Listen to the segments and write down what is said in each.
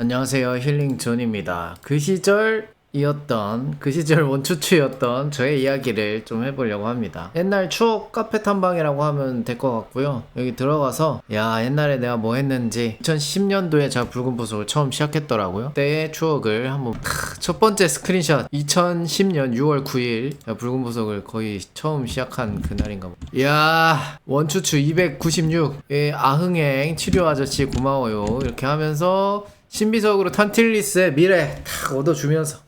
안녕하세요 힐링 존입니다. 그 시절 이었던 그 시절 원추추였던 저의 이야기를 좀 해보려고 합니다. 옛날 추억 카페 탐방이라고 하면 될 것 같고요. 여기 들어가서 야 옛날에 내가 뭐 했는지 2010년도에 제가 붉은 보석을 처음 시작했더라고요. 그때의 추억을 한번 크, 첫 번째 스크린샷 2010년 6월 9일 제가 붉은 보석을 거의 처음 시작한 그날인가 봐. 이야 원추추 296 예, 아흥행 치료 아저씨 고마워요 이렇게 하면서 신비석으로 탄틸리스의 미래 탁 얻어주면서.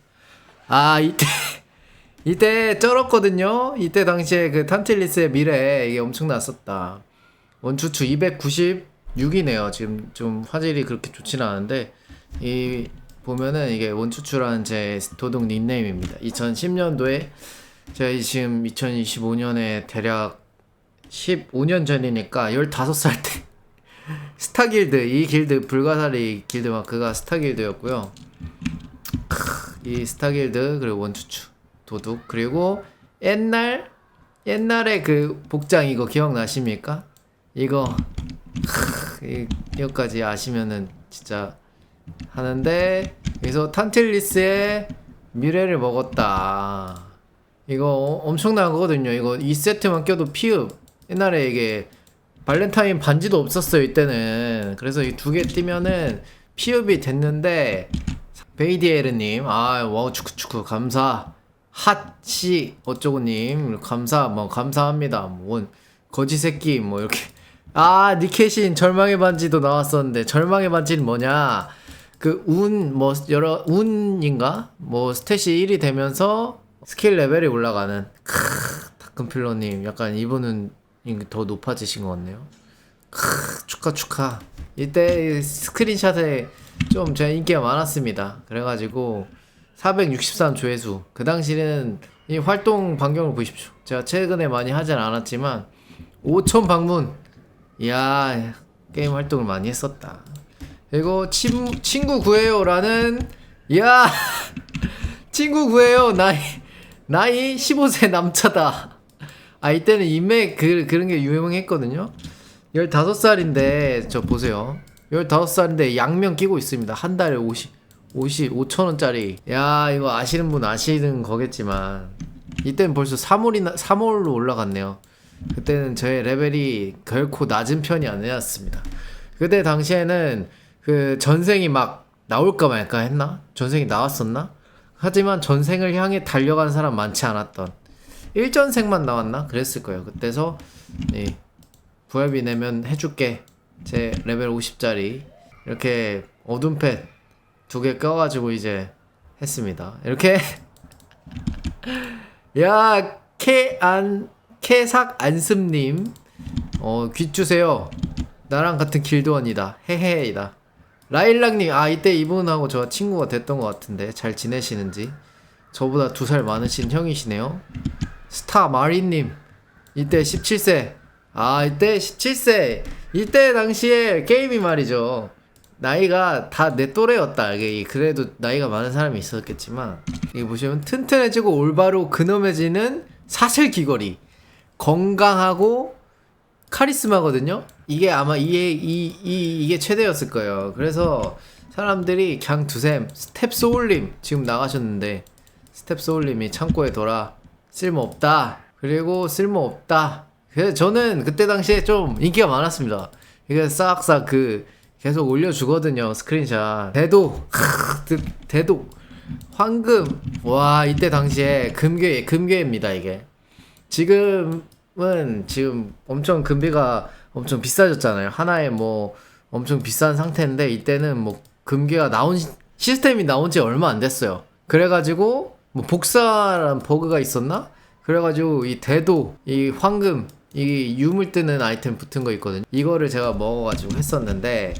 아 이때 이때 쩔었거든요. 이때 당시에 그 탄틸리스의 미래 이게 엄청났었다. 원추추 296이네요. 지금 좀 화질이 그렇게 좋지는 않은데 이 보면은 이게 원추추라는 제 도둑 닉네임입니다. 2010년도에 제가 지금 2025년에 대략 15년 전이니까 15살 때 스타 길드 이 길드 불가사리 길드 마크가 스타 길드였고요. 크, 이 스타 길드 그리고 원추추 도둑 그리고 옛날 옛날에 그 복장 이거 기억나십니까? 이거 이거까지 아시면은 진짜 하는데 여기서 탄틸리스의 미래를 먹었다. 이거 어- 엄청난 거거든요. 이거 2세트만 껴도 피읍. 옛날에 이게 발렌타인 반지도 없었어요 이때는. 그래서 이 두 개 뛰면은 피읍이 됐는데 베이디에르님 아 와우 축구축구 감사. 핫씨 어쩌고님 감사 뭐 감사합니다. 뭐원 거지 새끼 뭐 이렇게. 아 니케신 절망의 반지도 나왔었는데 절망의 반지는 뭐냐? 그 운 뭐 여러 운인가? 뭐 스탯이 1이 되면서 스킬 레벨이 올라가는. 크 다큰필러님 약간 이분은 더 높아지신 것 같네요. 크, 축하 축하. 이때 스크린샷에 좀 제가 인기가 많았습니다. 그래가지고 463 조회수. 그 당시는 이 활동 반경을 보십시오. 제가 최근에 많이 하진 않았지만 5천 방문. 이야 게임 활동을 많이 했었다. 그리고 친, 친구 구해요라는 이야 친구 구해요 나이 나이 15세 남자다. 아 이때는 인맥 그, 그런 게 유명했거든요. 15살인데 저 보세요. 15살인데 양면 끼고 있습니다. 한 달에 50 50 5천원짜리. 야 이거 아시는 분 아시는 거겠지만. 이때는 벌써 3월이나 3월로 올라갔네요. 그때는 저의 레벨이 결코 낮은 편이 아니었습니다. 그때 당시에는 그 전생이 막 나올까 말까 했나? 전생이 나왔었나? 하지만 전생을 향해 달려간 사람 많지 않았던 일전생만 나왔나? 그랬을 거예요. 그때서 이 부활비 내면 해줄게. 제 레벨 50짜리 이렇게 어둠 펫 두 개 껴가지고 이제 했습니다. 이렇게 야 캐안 캐삭 안습님 어귀 주세요. 나랑 같은 길드원이다. 헤헤이다. 라일락님 아 이때 이분하고 저 친구가 됐던 것 같은데 잘 지내시는지 저보다 두 살 많으신 형이시네요. 스타 마리님 이때 17세. 아 이때 17세. 이때 당시에 게임이 말이죠. 나이가 다 내 또래였다. 그래도 나이가 많은 사람이 있었겠지만 이게 보시면 튼튼해지고 올바로 근엄해지는 사슬 귀걸이. 건강하고 카리스마거든요. 이게 아마 이게 이, 이, 이게 최대였을 거예요. 그래서 사람들이 두셈. 스텝 소울님 지금 나가셨는데 스텝 소울님이 창고에 돌아 쓸모없다. 그리고 쓸모없다. 그래서 저는 그때 당시에 좀 인기가 많았습니다. 이게 싹싹 그 계속 올려주거든요. 스크린샷. 대도. 대도. 황금. 와, 이때 당시에 금괴, 금괴입니다, 이게. 지금은 지금 엄청 금비가 엄청 비싸졌잖아요. 하나에 뭐 엄청 비싼 상태인데 이때는 뭐 금괴가 나온 시- 시스템이 나온 지 얼마 안 됐어요. 그래가지고 뭐 복사란 버그가 있었나? 그래가지고 이 대도, 이 황금, 이 유물 뜨는 아이템 붙은 거 있거든요. 이거를 제가 먹어가지고 했었는데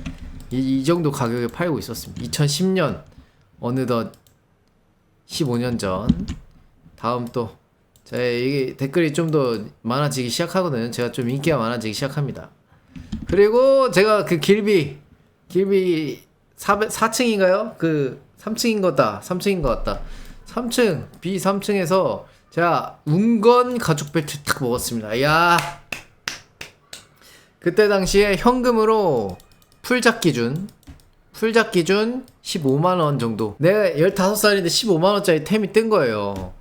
이, 이 정도 가격에 팔고 있었습니다. 2010년 어느덧 15년 전 다음 또 제 이게 댓글이 좀 더 많아지기 시작하거든요. 제가 좀 인기가 많아지기 시작합니다. 그리고 제가 그 길비 길비 4 4층인가요? 그 3층인 거다. 3층인 것 같다. 3층 B 3층에서 제가 운건 가죽 벨트 탁 먹었습니다. 야 그때 당시에 현금으로 풀잡 기 준 풀작 기준 15만원 정도. 내가 15살인데 15만원짜리 템이 뜬 거예요.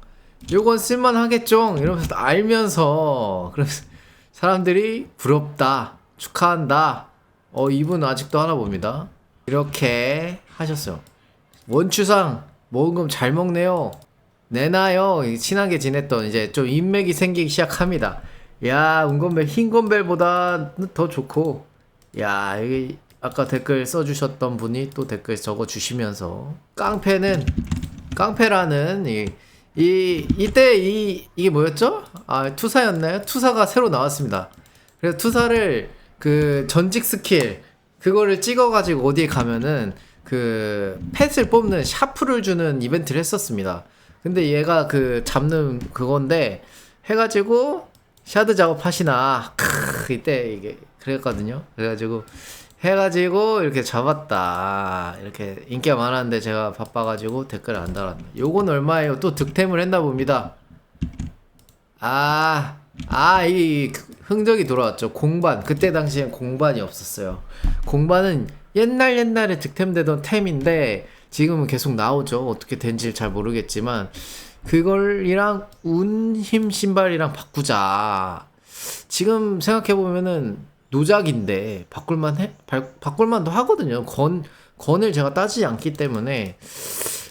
요건 쓸만하겠죠? 이러면서 알면서, 그래서 사람들이 부럽다, 축하한다. 어, 이분 아직도 하나 봅니다. 이렇게 하셨어요. 원추상, 먹은 건 잘 먹네요. 내놔요. 친하게 지냈던 이제 좀 인맥이 생기기 시작합니다. 야, 운건벨, 흰건벨보다 더 좋고. 야, 여기 아까 댓글 써주셨던 분이 또 댓글 적어주시면서. 깡패는, 깡패라는 이, 이, 이때 이, 이게 뭐였죠? 아, 투사였나요? 투사가 새로 나왔습니다. 그래서 투사를 그 전직 스킬, 그거를 찍어가지고 어디에 가면은 그 펫을 뽑는 샤프를 주는 이벤트를 했었습니다. 근데 얘가 그 잡는 그건데 해가지고 샤드 작업하시나 크 이때 이게 그랬거든요. 그래가지고 해가지고 이렇게 잡았다 이렇게 인기가 많았는데 제가 바빠가지고 댓글을 안 달았네. 요건 얼마예요? 또 득템을 했나 봅니다. 아, 아, 이 흔적이 돌아왔죠. 공반. 그때 당시엔 공반이 없었어요. 공반은 옛날 옛날에 득템되던 템인데 지금은 계속 나오죠. 어떻게 된지 잘 모르겠지만 그걸이랑 운힘 신발이랑 바꾸자. 지금 생각해 보면은 노작인데 바꿀만 해? 바, 바꿀만도 하거든요. 건 건을 제가 따지지 않기 때문에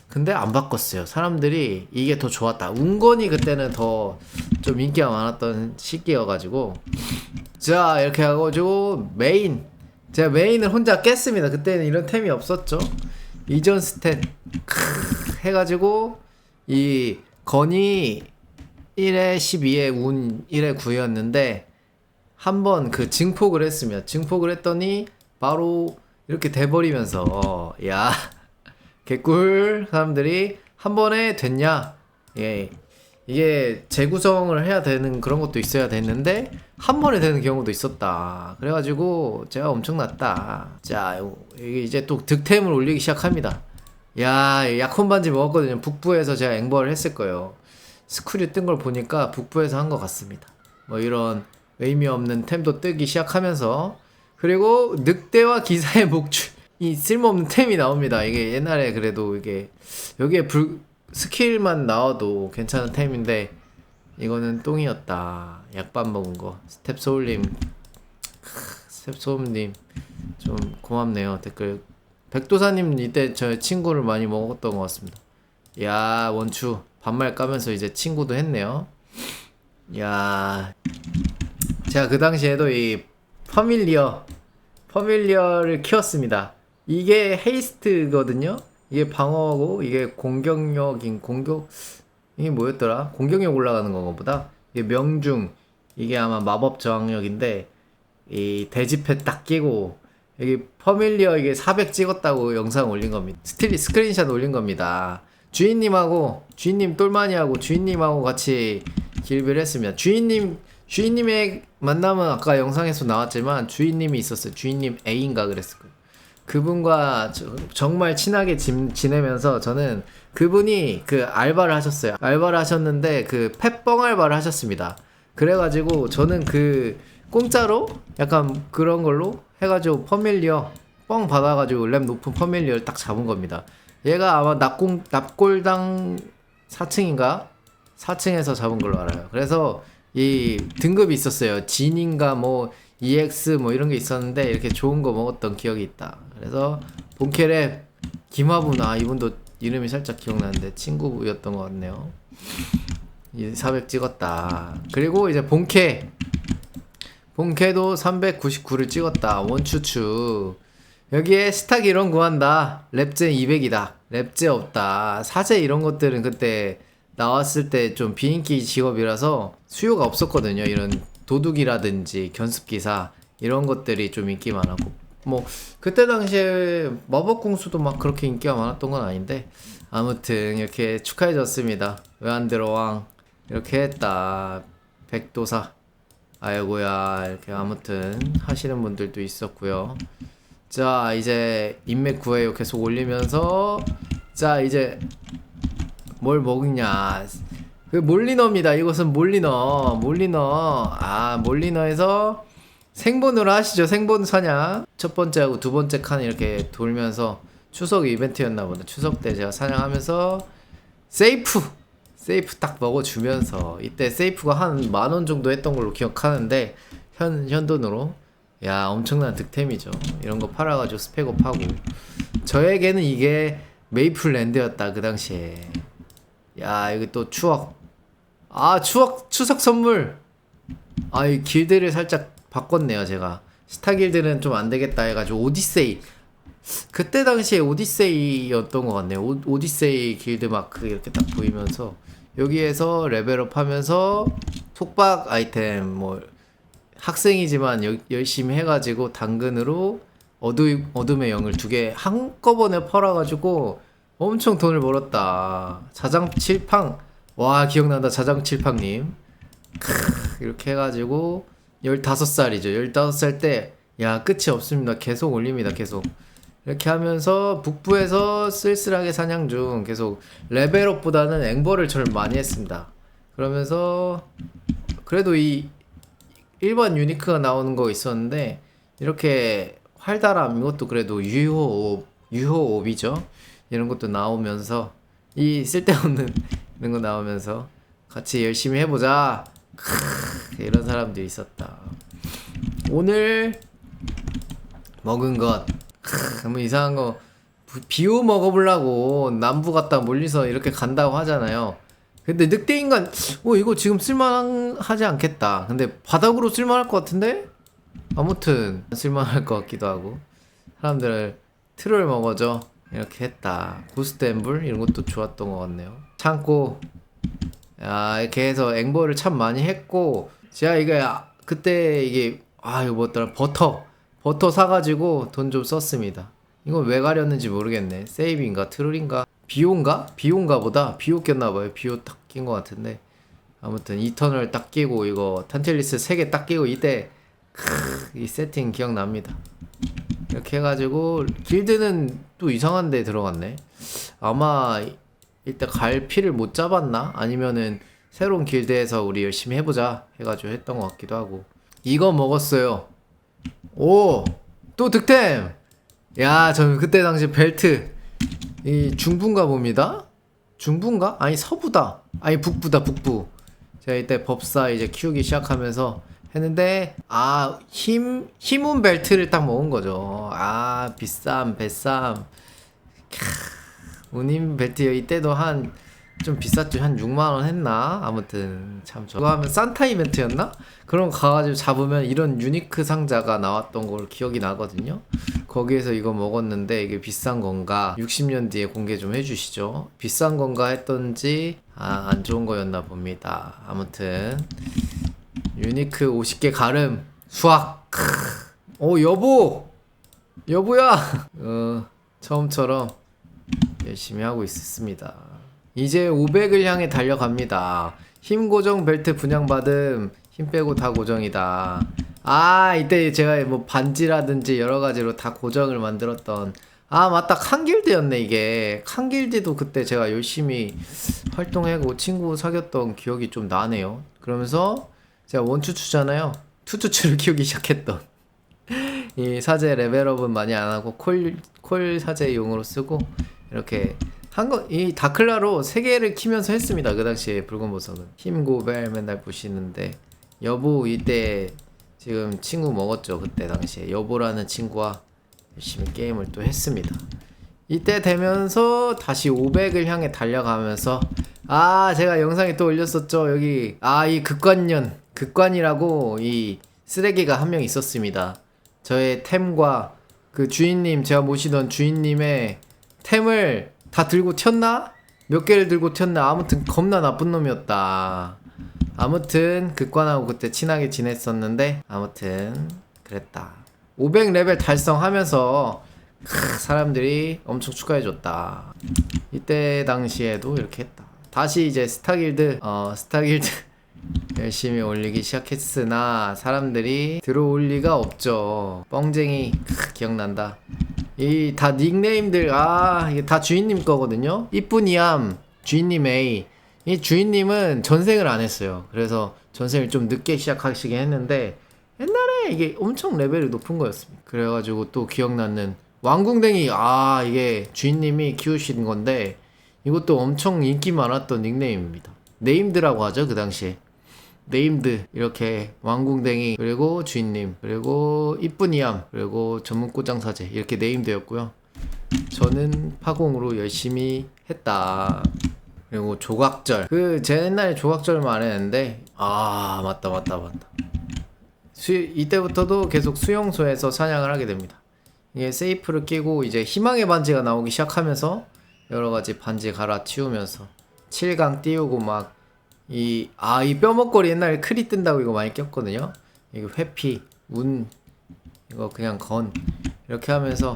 근데 안 바꿨어요. 사람들이 이게 더 좋았다. 운건이 그때는 더 좀 인기가 많았던 시기여가지고 자 이렇게 해가지고 메인 제가 메인을 혼자 깼습니다. 그때는 이런 템이 없었죠. 이전 스탯 크, 해가지고 이 건이 1에 12에 운 1에 9였는데 한 번 그 증폭을 했으면 증폭을 했더니 바로 이렇게 돼버리면서 야 개꿀 사람들이 한 번에 됐냐 예 이게 재구성을 해야 되는 그런 것도 있어야 됐는데 한 번에 되는 경우도 있었다. 그래가지고 제가 엄청났다. 자 이게 이제 또 득템을 올리기 시작합니다. 야 약혼 반지 먹었거든요. 북부에서 제가 앵벌을 했을 거예요. 스크류 뜬걸 보니까 북부에서 한 것 같습니다. 뭐 이런 의미 없는 템도 뜨기 시작하면서 그리고 늑대와 기사의 목줄 이 쓸모없는 템이 나옵니다. 이게 옛날에 그래도 이게 여기에 불 스킬만 나와도 괜찮은 템인데 이거는 똥이었다. 약밥 먹은 거. 스텝 소울님, 크, 스텝 소울님 좀 고맙네요. 댓글 백도사님 이때 저 친구를 많이 먹었던 것 같습니다. 야 원추 반말 까면서 이제 친구도 했네요. 야 제가 그 당시에도 이 퍼밀리어 퍼밀리어를 키웠습니다. 이게 헤이스트거든요. 이게 방어고 이게 공격력인 공격 이게 뭐였더라? 공격력 올라가는 건가 보다. 이게 명중 이게 아마 마법 저항력인데 이 대지패 딱 끼고 여기 퍼밀리어 이게 400 찍었다고 영상 올린 겁니다. 스틸리 스크린샷 올린 겁니다. 주인님하고 주인님 똘마니하고 주인님하고 같이 길을 했습니다. 주인님 주인님의 만남은 아까 영상에서 나왔지만 주인님이 있었어요. 주인님 A인가 그랬을 거예요. 그분과 저- 정말 친하게 지, 지내면서 저는 그분이 그 알바를 하셨어요. 알바를 하셨는데 그 펫뻥 알바를 하셨습니다. 그래가지고 저는 그 공짜로 약간 그런 걸로 해가지고 퍼밀리어 뻥 받아가지고 랩 높은 퍼밀리어를 딱 잡은 겁니다. 얘가 아마 납공 납골당 4층인가 4층에서 잡은 걸로 알아요. 그래서 이 등급이 있었어요. 진인가 뭐 EX 뭐 이런 게 있었는데 이렇게 좋은 거 먹었던 기억이 있다. 그래서 본캐랩 김화분 아 이분도 이름이 살짝 기억나는데 친구였던 것 같네요. 400 찍었다. 그리고 이제 본캐 본캐도 399를 찍었다. 원추추. 여기에 스탁 이런 구한다. 랩제 200이다. 랩제 없다. 사제 이런 것들은 그때 나왔을 때 좀 비인기 직업이라서 수요가 없었거든요. 이런 도둑이라든지 견습기사 이런 것들이 좀 인기 많았고 뭐 그때 당시에 마법궁수도 막 그렇게 인기가 많았던 건 아닌데 아무튼 이렇게 축하해줬습니다. 들어왕 이렇게 했다. 백도사 아이고야 이렇게 아무튼 하시는 분들도 있었고요. 자 이제 인맥 구해요 계속 올리면서 자 이제 뭘 먹냐 그 몰리너입니다. 이것은 몰리너 몰리너. 아 몰리너에서 생본으로 하시죠. 생본 사냥. 첫 번째하고 두 번째 칸 이렇게 돌면서 추석 이벤트였나 보다. 추석 때 제가 사냥하면서 세이프 세이프 딱 먹어주면서 이때 세이프가 한 만 원 정도 했던 걸로 기억하는데 현, 현 돈으로. 야 엄청난 득템이죠. 이런 거 팔아가지고 스펙업 하고. 저에게는 이게 메이플랜드였다 그 당시에. 야 여기 또 추억 아 추억 추석 선물 아 이 길드를 살짝 바꿨네요 제가 스타 길드는 좀 안 되겠다 해가지고 오디세이 그때 당시에 오디세이였던 것 같네요. 오, 오디세이 길드 마크 이렇게 딱 보이면서 여기에서 레벨업 하면서 톡박 아이템 뭐 학생이지만 여- 열심히 해가지고 당근으로 어두, 어둠의 영을 두 개 한꺼번에 팔아가지고 엄청 돈을 벌었다. 자장 칠팡 와 기억난다 자장칠팡님 크, 이렇게 해가지고 15살이죠. 15살 때, 야, 끝이 없습니다. 계속 올립니다. 계속. 이렇게 하면서 북부에서 쓸쓸하게 사냥 중 계속 레벨업보다는 앵벌을 절 많이 했습니다. 그러면서 그래도 이 일반 유니크가 나오는 거 있었는데 이렇게 활달함 이것도 그래도 유효옵 유효옵이죠. 이런 것도 나오면서 이 쓸데없는 이런 거 나오면서 같이 열심히 해보자. 크, 이런 사람들이 있었다. 오늘 먹은 것, 크, 뭐 이상한 거 부- 비오 먹어보려고 남부 갔다 멀리서 이렇게 간다고 하잖아요. 근데 늑대 인간, 어 이거 지금 쓸만하지 않겠다. 근데 바닥으로 쓸만할 것 같은데? 아무튼 쓸만할 것 같기도 하고 사람들 트롤 먹어줘 이렇게 했다. 고스트 엠블 이런 것도 좋았던 것 같네요. 창고 야, 이렇게 해서 앵벌을 참 많이 했고, 제가 이게, 아, 그때 이게, 아, 이거 뭐였더라, 버터. 버터 사가지고 돈 좀 썼습니다. 이건 왜 가렸는지 모르겠네. 세이브인가, 트롤인가, 비오인가? 비오인가 보다. 비오 꼈나봐요. 비오 딱 낀 것 같은데. 아무튼, 이터널 딱 끼고, 이거, 탄텔리스 3개 딱 끼고, 이때, 크, 이 세팅 기억납니다. 이렇게 해가지고, 길드는 또 이상한 데 들어갔네. 아마, 이때 갈피를 못 잡았나? 아니면은 새로운 길드에서 우리 열심히 해보자 해가지고 했던 것 같기도 하고 이거 먹었어요 오! 또 득템! 야, 저는 그때 당시 벨트 이 중부인가 봅니다 중부인가? 아니 서부다 아니 북부다 북부 제가 이때 법사 이제 키우기 시작하면서 했는데 아 힘 힘운 벨트를 딱 먹은 거죠 아 비쌈 배쌈 운임 벨트 이때도 한 좀 비쌌죠. 한 6만 원 했나? 아무튼 참 저거 하면 산타 이벤트였나? 그런 거 가가지고 잡으면 이런 유니크 상자가 나왔던 걸 기억이 나거든요. 거기에서 이거 먹었는데 이게 비싼 건가? 60년 뒤에 공개 좀 해주시죠. 비싼 건가 했던지 아 안 좋은 거였나 봅니다. 아무튼 유니크 50개 가름. 수학 오 여보! 여보야! 어 처음처럼 열심히 하고 있었습니다. 이제 500을 향해 달려갑니다. 힘 고정 벨트 분양받음 힘 빼고 다 고정이다. 아 이때 제가 뭐 반지라든지 여러 가지로 다 고정을 만들었던 아 맞다 칸길드였네 이게 칸길드도 그때 제가 열심히 활동하고 친구 사귀었던 기억이 좀 나네요. 그러면서 제가 원추추잖아요. 투추추를 키우기 시작했던 이 사제 레벨업은 많이 안 하고 콜, 콜 사제용으로 쓰고 이렇게 한거이 다클라로 세 개를 키면서 했습니다. 그 당시에 붉은 보석은 힘고벨 맨날 보시는데 여보 이때 지금 친구 먹었죠 그때 당시에 여보라는 친구와 열심히 게임을 또 했습니다. 이때 되면서 다시 500을 향해 달려가면서 아 제가 영상에 또 올렸었죠 여기 아 이 극관년 극관이라고 이 쓰레기가 한 명 있었습니다. 저의 템과 그 주인님 제가 모시던 주인님의 템을 다 들고 튀었나? 몇 개를 들고 튀었나? 아무튼 겁나 나쁜 놈이었다. 아무튼 극관하고 그때 친하게 지냈었는데 아무튼 그랬다. 500레벨 달성하면서 크, 사람들이 엄청 축하해줬다. 이때 당시에도 이렇게 했다. 다시 이제 스타길드 어 스타길드 열심히 올리기 시작했으나 사람들이 들어올 리가 없죠. 뻥쟁이 크, 기억난다. 이 다 닉네임들 아 이게 다 주인님 거거든요. 이쁜이암 주인님 A 이 주인님은 전생을 안 했어요. 그래서 전생을 좀 늦게 시작하시긴 했는데 옛날에 이게 엄청 레벨이 높은 거였습니다. 그래가지고 또 기억나는 왕궁댕이 아 이게 주인님이 키우신 건데 이것도 엄청 인기 많았던 닉네임입니다. 네임드라고 하죠 그 당시에. 네임드 이렇게 왕궁댕이 그리고 주인님 그리고 이쁜 이암 그리고 전문 꽃장 사제 이렇게 네임드였고요. 저는 파공으로 열심히 했다. 그리고 조각절 그제 옛날에 조각절만 안 했는데 아 맞다 맞다 맞다. 수, 이때부터도 계속 수용소에서 사냥을 하게 됩니다. 이게 세이프를 끼고 이제 희망의 반지가 나오기 시작하면서 여러 가지 반지 갈아치우면서 7강 띄우고 막 이 아 이 뼈먹거리 옛날에 크리 뜬다고 이거 많이 꼈거든요. 이거 회피, 운 이거 그냥 건 이렇게 하면서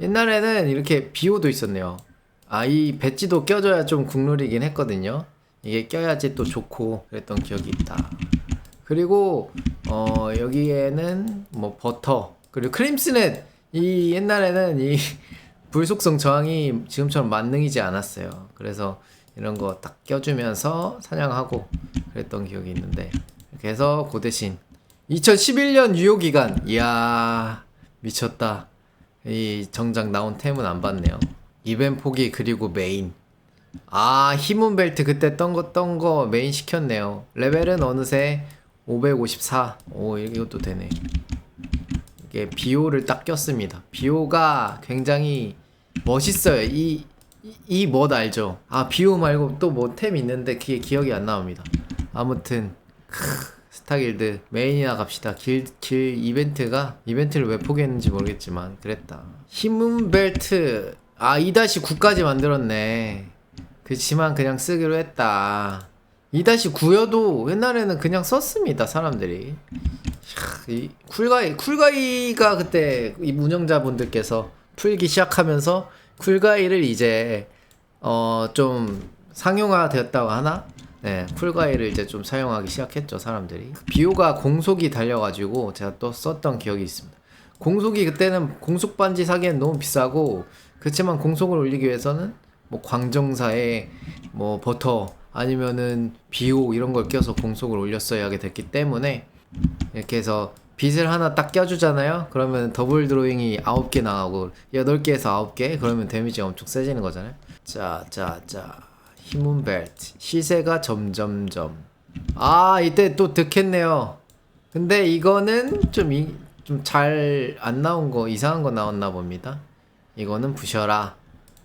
옛날에는 이렇게 비호도 있었네요. 아 이 배지도 껴줘야 좀 국룰이긴 했거든요. 이게 껴야지 또 좋고 그랬던 기억이 있다. 그리고 어 여기에는 뭐 버터 그리고 크림스넷 이 옛날에는 이 불속성 저항이 지금처럼 만능이지 않았어요. 그래서 이런 거 딱 껴주면서 사냥하고 그랬던 기억이 있는데 이렇게 해서 그 대신 2011년 유효 기간 이야 미쳤다. 이 정작 나온 템은 안 봤네요. 이벤 포기 그리고 메인 아, 히문 벨트 그때 떤 거, 떤 거 메인 시켰네요. 레벨은 어느새 554. 오, 이것도 되네. 이게 비오를 딱 꼈습니다. 비오가 굉장히 멋있어요. 이, 이멋 알죠? 아, 비오 말고 또 뭐 템 있는데 그게 기억이 안 나옵니다. 아무튼, 크, 스타길드 메인이나 갑시다. 길, 길 이벤트가, 이벤트를 왜 포기했는지 모르겠지만, 그랬다. 히문 벨트, 아, 2-9까지 만들었네. 그치만 그냥 쓰기로 했다. 2-9여도 옛날에는 그냥 썼습니다, 사람들이. 캬, 이 쿨가이, 쿨가이가 그때 이 운영자분들께서 풀기 시작하면서 쿨가이를 이제, 어, 좀 상용화 되었다고 하나? 네, 쿨가이를 이제 좀 사용하기 시작했죠, 사람들이. 비오가 공속이 달려가지고 제가 또 썼던 기억이 있습니다. 공속이 그때는 공속 반지 사기엔 너무 비싸고, 그렇지만 공속을 올리기 위해서는 뭐 광정사에 뭐 버터 아니면은 비오 이런 걸 껴서 공속을 올렸어야 하게 됐기 때문에 이렇게 해서 빛을 하나 딱 껴주잖아요. 그러면 더블 드로잉이 9개 나가고 8개에서 9개 그러면 데미지가 엄청 세지는 거잖아요. 자, 자, 자. 히문 벨트. 시세가 점점점. 아, 이때 또 득했네요. 근데 이거는 좀 좀 잘 안 나온 거 이상한 거 나왔나 봅니다. 이거는 부셔라.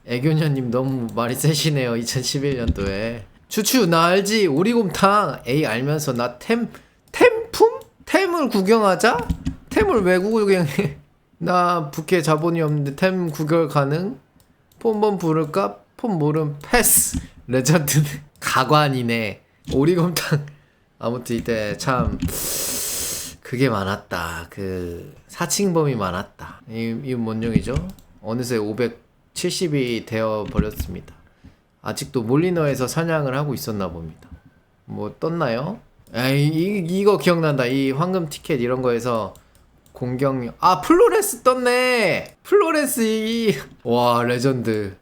애교녀님 너무 말이 세시네요. 2011년도에. 추추 나 알지? 오리곰탕. 에이 알면서 나 템 템품? 템을 구경하자? 템을 왜 구경해? 나 부캐 자본이 없는데 템 구경 가능? 폰번 부를까? 폰 모름 패스. 레전드네. 가관이네. 오리곰탕. 아무튼 이때 참 그게 많았다. 그 사칭범이 많았다. 이 이건 뭔 용이죠? 어느새 570이 되어 버렸습니다. 아직도 몰리너에서 사냥을 하고 있었나 봅니다. 뭐 떴나요? 에이 이, 이거 기억난다. 이 황금 티켓 이런 거에서 공격력 아 플로렌스 떴네. 플로렌스 이와 레전드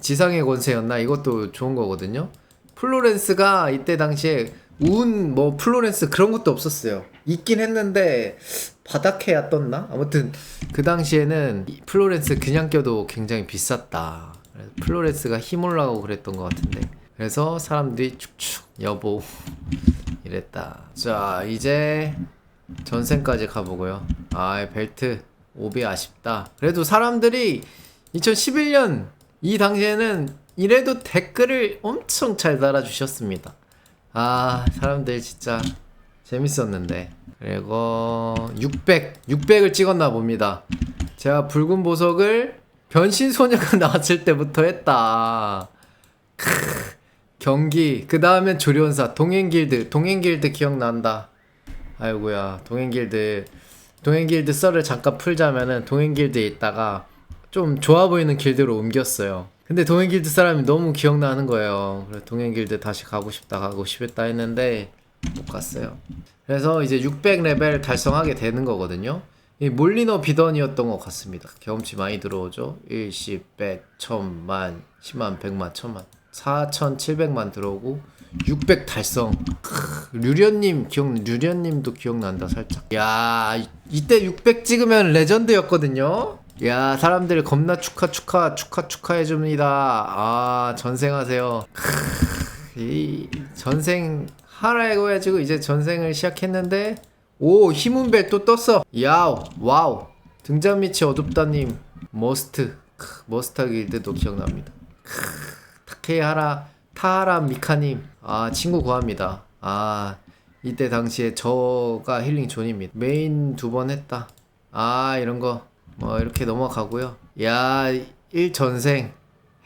지상의 권세였나 이것도 좋은 거거든요. 플로렌스가 이때 당시에 운 뭐 플로렌스 그런 것도 없었어요. 있긴 했는데 바닥해야 떴나? 아무튼 그 당시에는 이 플로렌스 그냥 껴도 굉장히 비쌌다. 플로렌스가 힘 올라가고 그랬던 것 같은데. 그래서 사람들이 축축 여보 이랬다. 자 이제 전생까지 가보고요. 아 벨트 오비 아쉽다. 그래도 사람들이 2011년 이 당시에는 이래도 댓글을 엄청 잘 달아주셨습니다. 아 사람들 진짜 재밌었는데 그리고 600 600을 찍었나 봅니다 제가 붉은 보석을 변신 소녀가 나왔을 때부터 했다 크, 경기 그 다음엔 조련사 동행길드 동행길드 기억난다 아이고야 동행길드 동행길드 썰을 잠깐 풀자면은 동행길드에 있다가 좀 좋아 보이는 길드로 옮겼어요 근데 동행길드 사람이 너무 기억나는 거예요 그래서 동행길드 다시 가고 싶다 가고 싶다 했는데 못 갔어요. 그래서 이제 600레벨 달성하게 되는 거거든요. 이 몰리너 비던이었던 것 같습니다. 경험치 많이 들어오죠. 1, 10, 100, 1000 만, 10만, 100만, 1000만. 4,700만 들어오고 600 달성. 크, 류련님 기억 류련님도 기억난다 살짝. 야 이- 이때 600 찍으면 레전드였거든요. 야 사람들 겁나 축하 축하 축하 축하해 줍니다. 아 전생하세요. 크, 이 전생 하라고 해가지고 이제 전생을 시작했는데 오 힘은벨 또 떴어. 야우 와우 등잔 밑이 어둡다님 머스트 크, 머스타 길드도 기억납니다. 타 케하라 타하라 미카님. 아 친구 구합니다. 아 이때 당시에 저가 힐링 존입니다. 메인 두 번 했다. 아 이런 거. 뭐 이렇게 넘어가고요. 야 1전생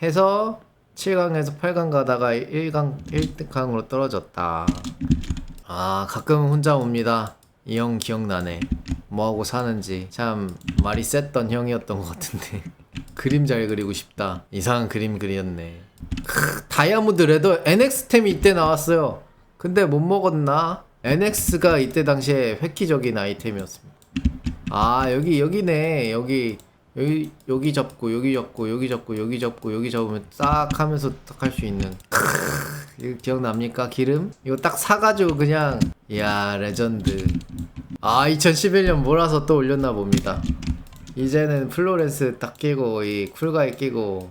해서 7강에서 8강 가다가 1강 1등강으로 떨어졌다. 아 가끔 혼자 옵니다. 이 형 기억나네. 뭐하고 사는지. 참 말이 셌던 형이었던 것 같은데. 그림 잘 그리고 싶다. 이상한 그림 그렸네 크, 다이아몬드 레더 NX템이 이때 나왔어요. 근데 못 먹었나? NX가 이때 당시에 획기적인 아이템이었습니다. 아 여기 여기네. 여기 여기 여기 잡고 여기 잡고 여기 잡고 여기 잡고 여기 잡으면 싹 하면서 딱 할 수 있는. 이거 기억납니까? 기름? 이거 딱 사가지고 그냥 이야 레전드. 아 2011년 몰아서 또 올렸나 봅니다. 이제는 플로렌스 딱 끼고 이 쿨가에 끼고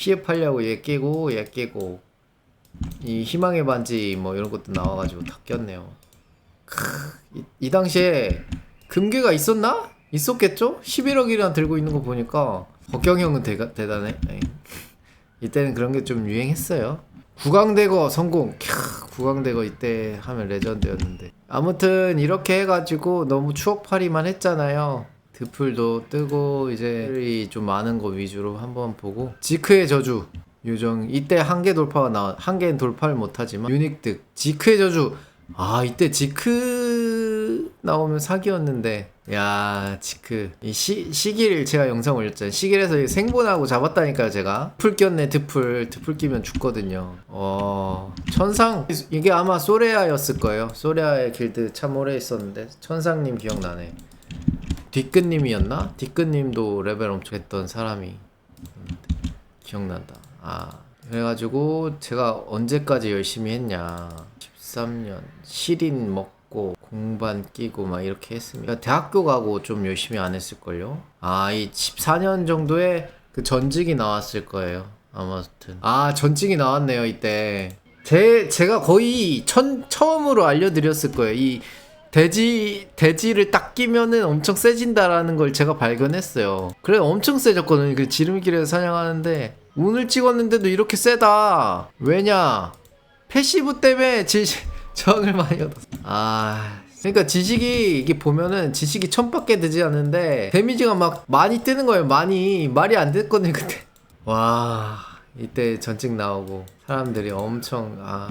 피업하려고 얘 끼고 얘 끼고. 이 희망의 반지 뭐 이런 것도 나와가지고 다 꼈네요. 크, 이, 이 당시에 금괴가 있었나? 있었겠죠? 11억이나 들고 있는 거 보니까 박경형은 대가, 대단해. 에이. 이때는 그런 게 좀 유행했어요. 구강대거 성공. 캬, 구강대거 이때 하면 레전드였는데. 아무튼 이렇게 해가지고 너무 추억팔이만 했잖아요 드풀도 뜨고 이제 이좀 많은 거 위주로 한번 보고 지크의 저주 요정 이때 한계 돌파가 나와 한계는 돌파를 못하지만 유닉득. 지크의 저주. 아 이때 지크 나오면 사기였는데. 야 지크. 이 시, 시기를 제가 영상 올렸잖아요. 시길에서 생본하고 잡았다니까요 제가. 풀 꼈네 드풀. 드풀 끼면 죽거든요. 어 천상. 이게 아마 소레아였을 거예요. 소레아의 길드 참 오래 있었는데 천상님 기억나네 뒷끝님이었나? 뒷끝님도 레벨 엄청 했던 사람이 기억난다. 아 그래가지고 제가 언제까지 열심히 했냐? 13년 시린 먹고 공반 끼고 막 이렇게 했습니다. 대학교 가고 좀 열심히 안 했을걸요? 아 이 14년 정도에 그 전직이 나왔을 거예요. 아무튼 아 전직이 나왔네요 이때. 제 제가 거의 천, 처음으로 알려드렸을 거예요. 이 돼지 돼지를 딱 끼면은 엄청 세진다라는 걸 제가 발견했어요. 그래 엄청 세졌거든요. 그 지름길에서 사냥하는데 운을 찍었는데도 이렇게 세다. 왜냐? 패시브 때문에 지 저항을 많이 얻었어. 아. 그러니까 지식이 이게 보면은 지식이 천밖에 되지 않는데 데미지가 막 많이 뜨는 거예요. 많이 말이 안 됐거든요 그때. 와 이때 전직 나오고 사람들이 엄청 아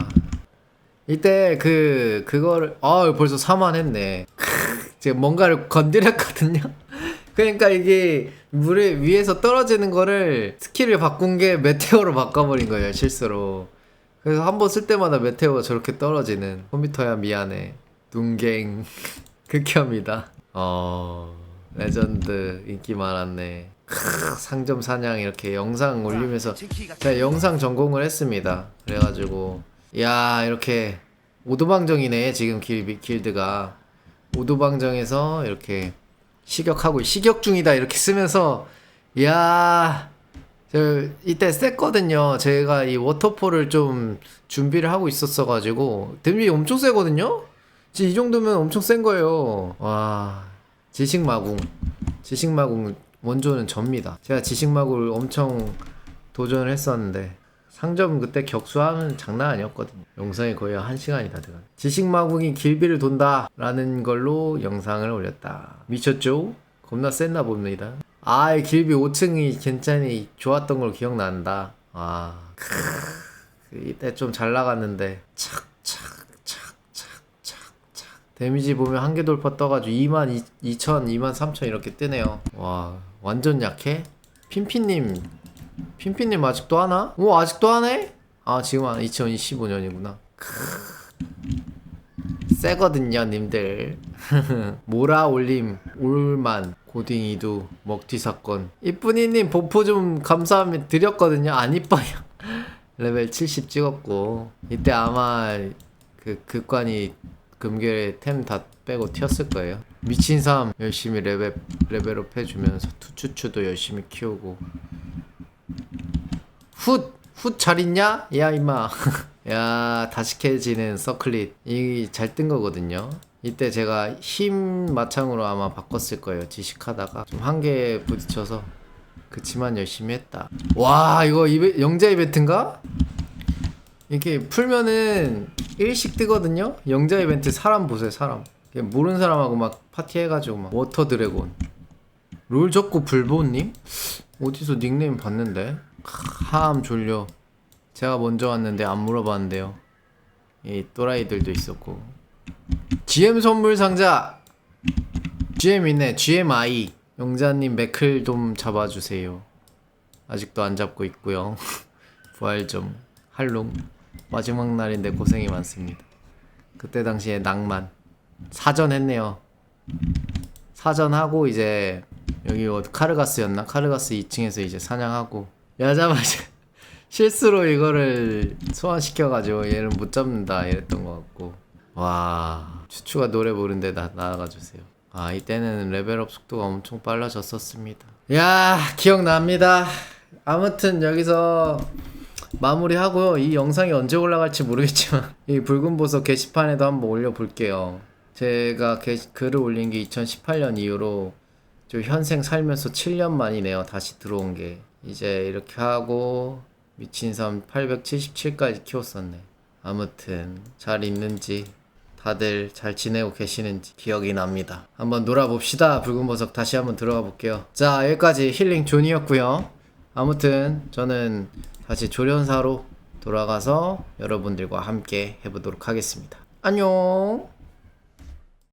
이때 그 그거를 아 벌써 사만했네. 제가 뭔가를 건드렸거든요. 그러니까 이게 물에 위에서 떨어지는 거를 스킬을 바꾼 게 메테오로 바꿔버린 거예요 실수로. 그래서 한 번 쓸 때마다 메테오가 저렇게 떨어지는 컴퓨터야 미안해. 눈갱 극혐이다. 어 레전드 인기 많았네. 크, 상점 사냥 이렇게 영상 올리면서 제가 영상 전공을 했습니다. 그래가지고 야 이렇게 오도방정이네 지금 길, 길드가 오도방정에서 이렇게 식역하고 식역 중이다 이렇게 쓰면서 야. 저 이때 셌거든요. 제가 이 워터폴을 좀 준비를 하고 있었어 가지고 데미지 엄청 세거든요. 지금 이 정도면 엄청 센 거예요. 와 지식마궁, 지식마궁 원조는 접니다. 제가 지식마궁을 엄청 도전을 했었는데 상점 그때 격수하면 장난 아니었거든요. 영상이 거의 한 시간이 다 들어가. 지식마궁이 길비를 돈다라는 걸로 영상을 올렸다. 미쳤죠? 겁나 셌나 봅니다. 아, 이 길비 5층이 괜찮이 좋았던 걸 기억난다. 아, 크, 이때 좀 잘 나갔는데 착, 착, 착, 착, 착, 착. 데미지 보면 한계 돌파 떠가지고 2만 2, 2천, 2만 3천 이렇게 뜨네요. 와, 완전 약해? 핀핀님, 핀핀님 아직도 하나? 오, 아직도 하네? 아, 지금 한 2025년이구나. 세거든요, 님들. 모라 올림, 올만, 고딩 이두, 먹튀 사건. 이쁜이님 보포 좀 감사하면 드렸거든요. 안 이뻐요. 레벨 70 찍었고 이때 아마 그 극관이 금괴 템다 빼고 튀었을 거예요. 미친 삶 열심히 레벨 레벨업 해주면서 투추추도 열심히 키우고 훗 훗 잘 있냐? 야 임마 야 다식해지는 서클릿 이 잘 뜬 거거든요. 이때 제가 힘 마창으로 아마 바꿨을 거예요. 지식하다가 좀 한계에 부딪혀서 그치만 열심히 했다. 와 이거 이베, 영자 이벤트인가? 이렇게 풀면은 일식 뜨거든요. 영자 이벤트 사람 보세요 사람. 모르는 사람하고 막 파티 해가지고 막 워터 드래곤. 롤 적고 불보님? 어디서 닉네임 봤는데? 크, 하암 졸려. 제가 먼저 왔는데 안 물어봤는데요. 이 또라이들도 있었고. GM 선물 상자. GM이네. GMI. 영자님 맥클 좀 잡아주세요. 아직도 안 잡고 있고요. 부활 좀 할롱. 마지막 날인데 고생이 많습니다. 그때 당시에 낭만 사전 했네요. 사전 하고 이제 여기 어디 카르가스였나? 카르가스 2층에서 이제 사냥하고 야자마자 실수로 이거를 소환시켜가지고 얘를 못 잡는다 이랬던 것 같고 와 추추가 노래 부른데 나 나가 주세요. 아 이때는 레벨업 속도가 엄청 빨라졌었습니다. 야 기억납니다. 아무튼 여기서 마무리하고요. 이 영상이 언제 올라갈지 모르겠지만 이 붉은 보석 게시판에도 한번 올려볼게요. 제가 게, 글을 올린 게 2018년 이후로 저 현생 살면서 7년 만이네요. 다시 들어온 게 이제 이렇게 하고 미친 삶 877까지 키웠었네. 아무튼 잘 있는지 다들 잘 지내고 계시는지 기억이 납니다. 한번 놀아봅시다. 붉은 보석 다시 한번 들어가 볼게요. 자 여기까지 힐링 존이었고요. 아무튼 저는 다시 조련사로 돌아가서 여러분들과 함께 해보도록 하겠습니다. 안녕.